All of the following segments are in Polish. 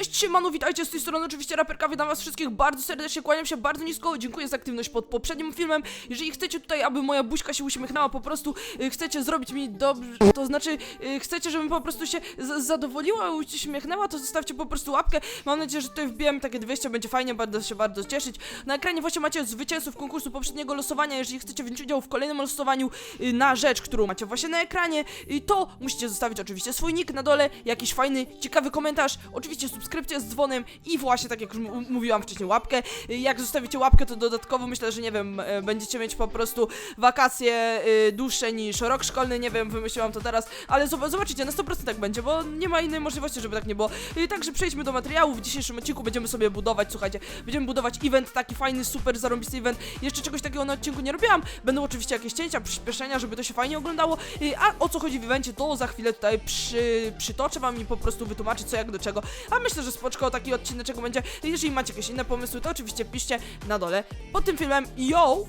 Cześć, siemano, witajcie z tej strony oczywiście Raperka, witam was wszystkich bardzo serdecznie, kłaniam się bardzo nisko, dziękuję za aktywność pod poprzednim filmem. Jeżeli chcecie tutaj, aby moja buźka się uśmiechnęła, po prostu y, chcecie zrobić mi dobrze, to znaczy y, chcecie, żebym po prostu się zadowoliła uśmiechnęła, to zostawcie po prostu łapkę. Mam nadzieję, że tutaj wbijemy takie 200, będzie fajnie, będę się bardzo cieszyć. Na ekranie właśnie macie zwycięzców konkursu poprzedniego losowania, jeżeli chcecie wziąć udział w kolejnym losowaniu y, na rzecz, którą macie właśnie na ekranie, y, to musicie zostawić oczywiście swój nick na dole, jakiś fajny, ciekawy komentarz, oczywiście subskrypcję z dzwonem i właśnie, tak jak już mówiłam wcześniej, łapkę. Jak zostawicie łapkę, to dodatkowo myślę, że nie wiem, e, będziecie mieć po prostu wakacje y, dłuższe niż rok szkolny, nie wiem, wymyśliłam to teraz, ale zob- zobaczycie, na 100% tak będzie, bo nie ma innej możliwości, żeby tak nie było. Y, Także przejdźmy do materiału, w dzisiejszym odcinku będziemy sobie budować, słuchajcie, będziemy budować event, taki fajny, super zarąbisty event, jeszcze czegoś takiego na odcinku nie robiłam, będą oczywiście jakieś cięcia, przyspieszenia, żeby to się fajnie oglądało, Y, a o co chodzi w evencie, to za chwilę tutaj przy, przytoczę wam i po prostu wytłumaczę co jak do czego, a myślę, że spoczko taki odcineczek będzie, jeżeli macie jakieś inne pomysły, to oczywiście piszcie na dole pod tym filmem, yo!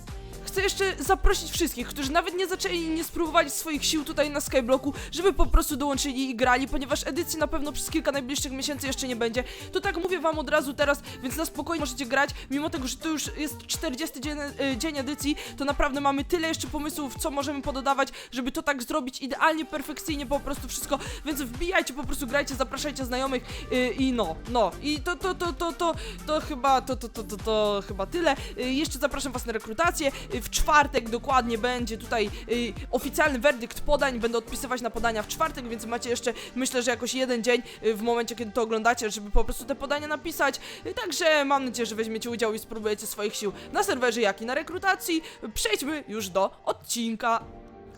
Chcę jeszcze zaprosić wszystkich, którzy nawet nie zaczęli nie spróbowali swoich sił tutaj na Skyblocku, żeby po prostu dołączyli i grali, ponieważ edycji na pewno przez kilka najbliższych miesięcy jeszcze nie będzie. To tak mówię wam od razu teraz, więc na spokojnie możecie grać, mimo tego, że to już jest 40 dzień, y, dzień edycji, to naprawdę mamy tyle jeszcze pomysłów, co możemy pododawać, żeby to tak zrobić idealnie, perfekcyjnie, po prostu wszystko, więc wbijajcie, po prostu grajcie, zapraszajcie znajomych y, i no, no, i to, to, to, to, to, to chyba, to, to, to, to, to chyba tyle. Y, jeszcze zapraszam was na rekrutację, w czwartek dokładnie będzie tutaj y, oficjalny werdykt podań, będę odpisywać na podania w czwartek, więc macie jeszcze, myślę, że jakoś jeden dzień y, w momencie, kiedy to oglądacie, żeby po prostu te podania napisać, Y, także mam nadzieję, że weźmiecie udział i spróbujecie swoich sił na serwerze, jak i na rekrutacji. Przejdźmy już do odcinka.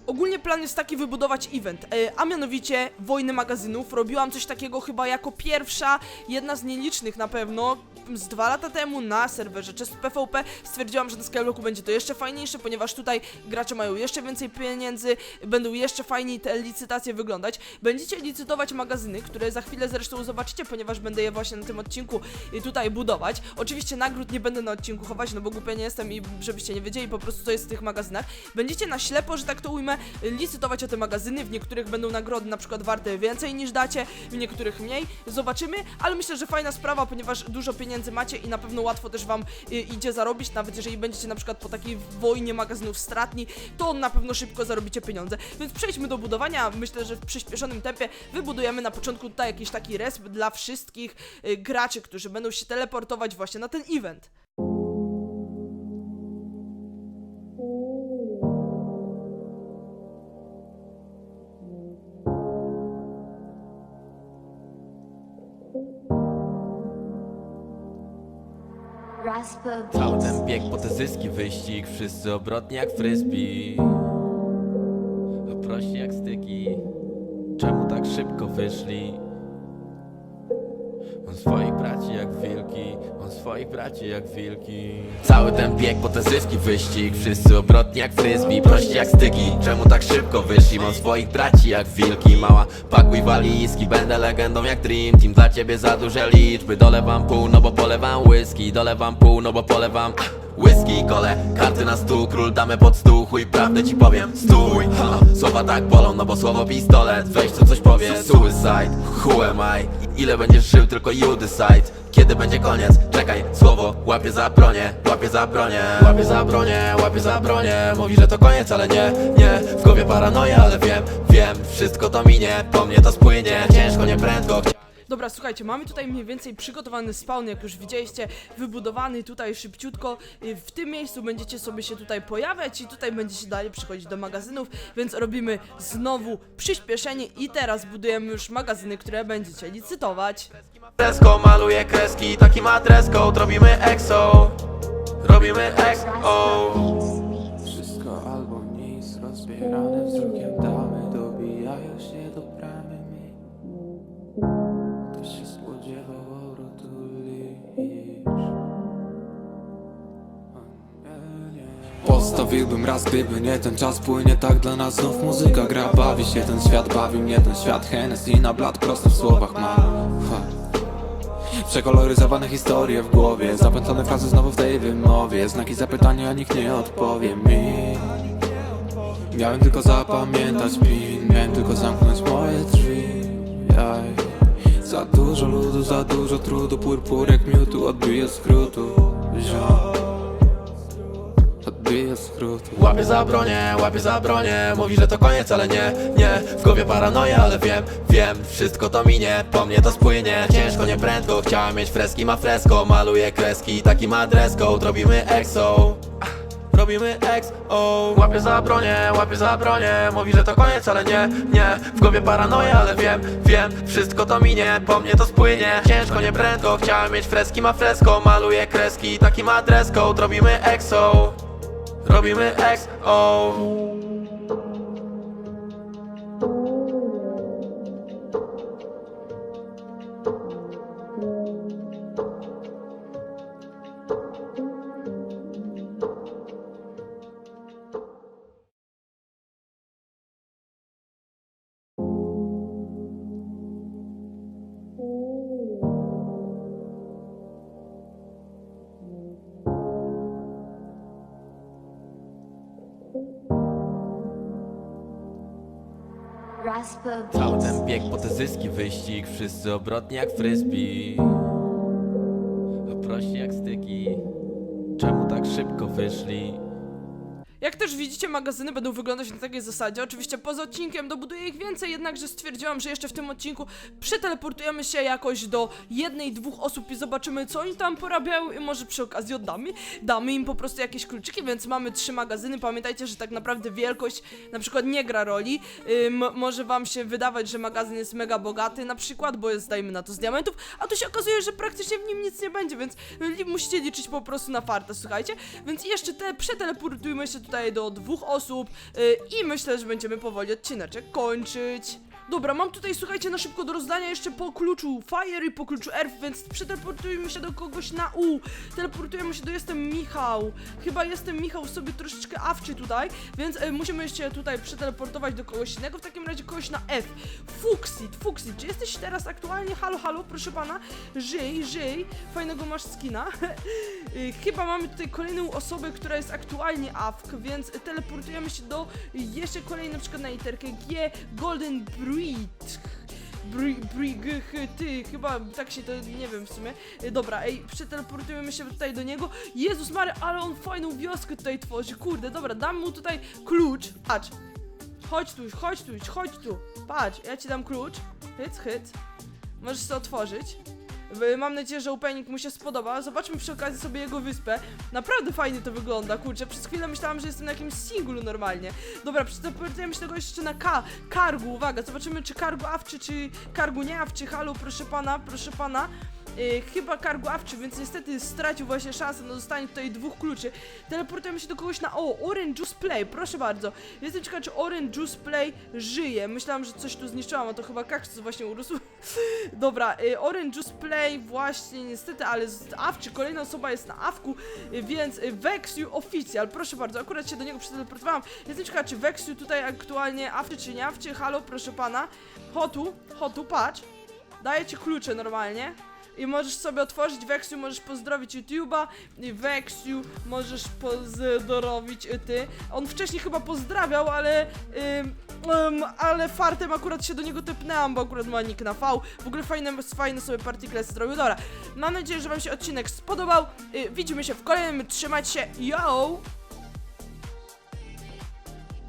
Ogólnie plan jest taki wybudować event, e, a mianowicie wojny magazynów. Robiłam coś takiego chyba jako pierwsza, jedna z nielicznych na pewno, z dwa lata temu na serwerze Chess PvP. Stwierdziłam, że na Skyblocku będzie to jeszcze fajniejsze, ponieważ tutaj gracze mają jeszcze więcej pieniędzy, będą jeszcze fajniej te licytacje wyglądać. Będziecie licytować magazyny, które za chwilę zresztą zobaczycie, ponieważ będę je właśnie na tym odcinku y, tutaj budować. Oczywiście nagród nie będę na odcinku chować, no bo głupia nie jestem i żebyście nie wiedzieli po prostu co jest w tych magazynach. Będziecie na ślepo, że tak to ujmę, licytować o te magazyny, w niektórych będą nagrody na przykład warte więcej niż dacie, w niektórych mniej, zobaczymy, ale myślę, że fajna sprawa, ponieważ dużo pieniędzy macie i na pewno łatwo też wam y, idzie zarobić, nawet jeżeli będziecie na przykład po takiej wojnie magazynów stratni, to na pewno szybko zarobicie pieniądze, więc przejdźmy do budowania, myślę, że w przyspieszonym tempie wybudujemy na początku tutaj jakiś taki resp dla wszystkich y, graczy, którzy będą się teleportować właśnie na ten event. Ten bieg po te zyski, wyścig Wszyscy obrotni jak frisbee. Prości jak styki. Czemu tak szybko wyszli? On swoich braci jak wilki swoich braci jak wilki. Cały ten bieg po te zyski, wyścig. Wszyscy obrotni jak frisbee Prości jak styki. Czemu tak szybko wyszli? Mam swoich braci jak wilki. Mała, pakuj walizki Będę legendą jak Dream Team. Dla ciebie za duże liczby. Dolewam pół, no bo polewam whisky. Dolewam pół, no bo polewam Whisky i kole, karty na stół, król damy pod stół Chuj, prawdę ci powiem, stój ha. Słowa tak bolą, no bo słowo pistolet. Weź tu coś powie, suicide Who am I? Ile będziesz żył, tylko you decide. Kiedy będzie koniec? Czekaj, słowo Łapie za bronię, łapie za bronię Łapie za bronię, łapie za bronię Mówi, że to koniec, ale nie, nie. W głowie paranoja, ale wiem, wiem. Wszystko to minie, po mnie to spłynie. Ciężko, nie prędko, Dobra, słuchajcie, mamy tutaj mniej więcej przygotowany spawn, jak już widzieliście, wybudowany tutaj szybciutko. Y, W tym miejscu będziecie sobie się tutaj pojawiać i tutaj będziecie dalej przychodzić do magazynów, więc robimy znowu przyspieszenie i teraz budujemy już magazyny, które będziecie licytować. Kresko maluje kreski, takim adreską Robimy EXO Robimy EXO Wszystko albo nic, rozbierane wzrokiem damy Dobijają się do Postawiłbym raz, gdyby nie ten czas Płynie tak dla nas. Znów muzyka gra Bawi się ten świat, bawi mnie ten świat Hennessy na blat prosto w słowach ha. Przekoloryzowane historie w głowie Zapętlone frazy znowu w tej wymowie. Znaki zapytania, nikt nie odpowie mi. Miałem tylko zapamiętać pin Miałem tylko zamknąć moje drzwi. Za dużo ludu, za dużo trudu Purpur jak miutu, odbije skrótu. Ziom Odbije skrótu Łapie za bronię, łapie za bronię. Mówi, że to koniec, ale nie, nie. W głowie paranoja, ale wiem, wiem. Wszystko to minie, po mnie to spłynie. Ciężko, nie prędko, chciałem mieć freski Ma fresko, maluję kreski Taki ma dress code, robimy EXO. Robimy XO Łapie za bronię, łapie za bronię. Mówi, że to koniec, ale nie, nie. W głowie paranoja, ale wiem, wiem. Wszystko to minie, po mnie to spłynie. Ciężko, nie prędko, chciałem mieć freski Ma fresko, maluję kreski Taki ma dress code, robimy EXO Robimy XO Ten bieg po te zyski, wyścig Wszyscy obrotni jak frisbee prości jak styki Czemu tak szybko wyszli? Jak też widzicie, magazyny będą wyglądać na takiej zasadzie. Oczywiście poza odcinkiem dobuduję ich więcej, jednakże stwierdziłam, że jeszcze w tym odcinku przeteleportujemy się jakoś do jednej, dwóch osób i zobaczymy, co oni tam porabiają i może przy okazji oddamy, damy im po prostu jakieś kluczyki, więc mamy trzy magazyny. Pamiętajcie, że tak naprawdę wielkość na przykład nie gra roli. Ym, może wam się wydawać, że magazyn jest mega bogaty na przykład, bo jest, dajmy na to, z diamentów, a tu się okazuje, że praktycznie w nim nic nie będzie, więc li- musicie liczyć po prostu na farta, słuchajcie. Więc jeszcze te przeteleportujmy się tutaj do dwóch osób yy, i myślę, że będziemy powoli odcineczek kończyć. Dobra, mam tutaj, słuchajcie, na szybko do rozdania jeszcze po kluczu Fire i po kluczu Earth, więc przeteleportujmy się do kogoś na U. Teleportujemy się do Jestem Michał. Chyba Jestem Michał sobie troszeczkę awczy tutaj, więc y, musimy się tutaj przeteleportować do kogoś innego. W takim razie kogoś na F. Fuxit, Fuxit, czy jesteś teraz aktualnie? Halo, halo, proszę pana. Żyj, żyj. Fajnego masz skina. Y, Chyba mamy tutaj kolejną osobę, która jest aktualnie AFK, więc teleportujemy się do jeszcze kolejnej, na przykład na literkę G, Golden Breed. Ty, chyba tak się to, nie wiem w sumie. Y, Dobra, ej, przeteleportujemy się tutaj do niego. Jezus Mary, ale on fajną wioskę tutaj tworzy, kurde, dobra, dam mu tutaj klucz. Patrz, chodź tu, chodź tu, chodź tu, patrz, ja ci dam klucz. Hyc, hyc. Możesz to otworzyć. Mam nadzieję, że Upenik mu się spodoba. Zobaczmy przy okazji sobie jego wyspę. Naprawdę fajnie to wygląda, kurczę. Przez chwilę myślałam, że jestem na jakimś singlu normalnie. Dobra, przeteleportujemy się tego jeszcze na K. Kargu, uwaga, zobaczymy czy kargu awczy, czy kargu nie awczy. Halo, proszę pana, proszę pana. Yy, chyba kargu awczy, więc niestety stracił właśnie szansę na dostanie tutaj dwóch kluczy. Teleportujemy się do kogoś na o, Orange Juice Play, proszę bardzo. Jestem ciekaw, czy Orange Juice Play żyje. Myślałam, że coś tu zniszczyłam, a to chyba kaktus właśnie urósł. Dobra, y, Orange Juice Play właśnie niestety, ale z Awczy, kolejna osoba jest na Awku, y, więc y, Vexiu Official, proszę bardzo, akurat się do niego przeteleportowałam. Jestem ciekawa, czy Vexiu tutaj aktualnie Awczy czy nie Awczy, halo, proszę pana. Hotu, Hotu, patrz, daję ci klucze normalnie. I możesz sobie otworzyć Vexiu, możesz pozdrowić YouTube'a i Vexiu możesz pozdrowić y, ty. On wcześniej chyba pozdrawiał, ale ale fartem akurat się do niego tepnęłam, bo akurat ma nick na V. W ogóle fajne, fajne sobie partikle zrobił. Dobra, mam nadzieję, że wam się odcinek spodobał. Y, widzimy się w kolejnym, trzymajcie się, yo!